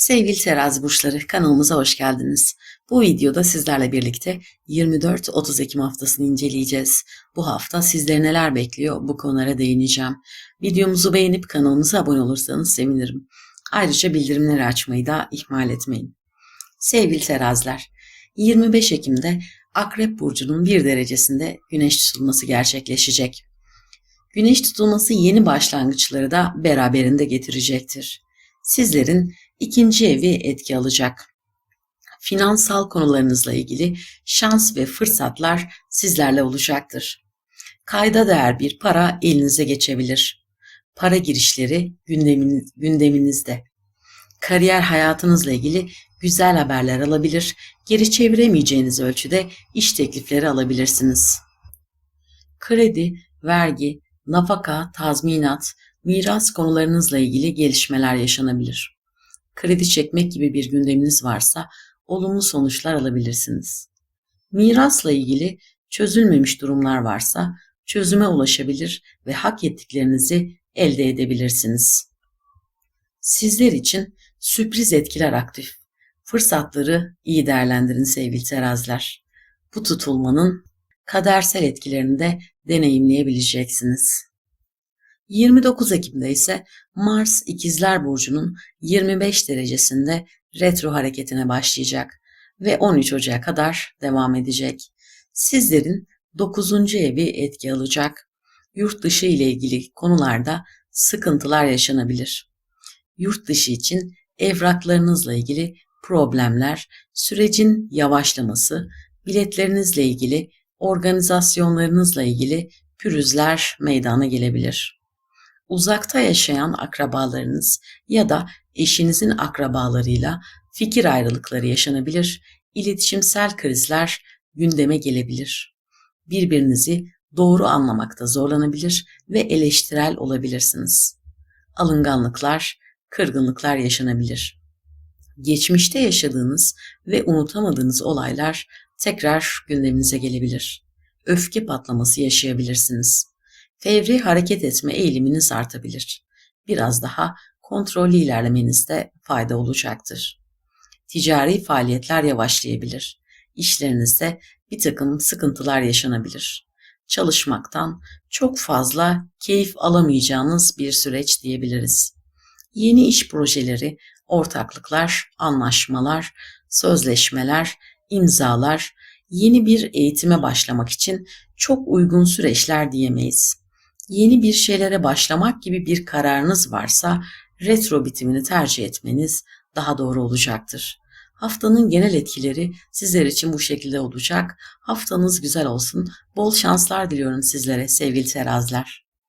Sevgili terazi burçları kanalımıza hoş geldiniz. Bu videoda sizlerle birlikte 24-30 Ekim haftasını inceleyeceğiz. Bu hafta sizleri neler bekliyor bu konulara değineceğim. Videomuzu beğenip kanalımıza abone olursanız sevinirim. Ayrıca bildirimleri açmayı da ihmal etmeyin. Sevgili teraziler, 25 Ekim'de Akrep Burcu'nun bir derecesinde güneş tutulması gerçekleşecek. Güneş tutulması yeni başlangıçları da beraberinde getirecektir. Sizlerin ikinci evi etki alacak. Finansal konularınızla ilgili şans ve fırsatlar sizlerle olacaktır. Kayda değer bir para elinize geçebilir. Para girişleri gündeminiz, gündeminizde. Kariyer hayatınızla ilgili güzel haberler alabilir, geri çeviremeyeceğiniz ölçüde iş teklifleri alabilirsiniz. Kredi, vergi, nafaka, tazminat, miras konularınızla ilgili gelişmeler yaşanabilir. Kredi çekmek gibi bir gündeminiz varsa olumlu sonuçlar alabilirsiniz. Mirasla ilgili çözülmemiş durumlar varsa çözüme ulaşabilir ve hak ettiklerinizi elde edebilirsiniz. Sizler için sürpriz etkiler aktif. Fırsatları iyi değerlendirin sevgili teraziler. Bu tutulmanın kadersel etkilerini de deneyimleyebileceksiniz. 29 Ekim'de ise Mars İkizler Burcu'nun 25 derecesinde retro hareketine başlayacak ve 13 Ocak'a kadar devam edecek. Sizlerin 9. evi etki alacak. Yurt dışı ile ilgili konularda sıkıntılar yaşanabilir. Yurt dışı için evraklarınızla ilgili problemler, sürecin yavaşlaması, biletlerinizle ilgili, organizasyonlarınızla ilgili pürüzler meydana gelebilir. Uzakta yaşayan akrabalarınız ya da eşinizin akrabalarıyla fikir ayrılıkları yaşanabilir, iletişimsel krizler gündeme gelebilir. Birbirinizi doğru anlamakta zorlanabilir ve eleştirel olabilirsiniz. Alınganlıklar, kırgınlıklar yaşanabilir. Geçmişte yaşadığınız ve unutamadığınız olaylar tekrar gündeminize gelebilir. Öfke patlaması yaşayabilirsiniz. Fevri hareket etme eğiliminiz artabilir. Biraz daha kontrollü ilerlemenizde fayda olacaktır. Ticari faaliyetler yavaşlayabilir. İşlerinizde bir takım sıkıntılar yaşanabilir. Çalışmaktan çok fazla keyif alamayacağınız bir süreç diyebiliriz. Yeni iş projeleri, ortaklıklar, anlaşmalar, sözleşmeler, imzalar, yeni bir eğitime başlamak için çok uygun süreçler diyemeyiz. Yeni bir şeylere başlamak gibi bir kararınız varsa retro bitimini tercih etmeniz daha doğru olacaktır. Haftanın genel etkileri sizler için bu şekilde olacak. Haftanız güzel olsun. Bol şanslar diliyorum sizlere sevgili teraziler.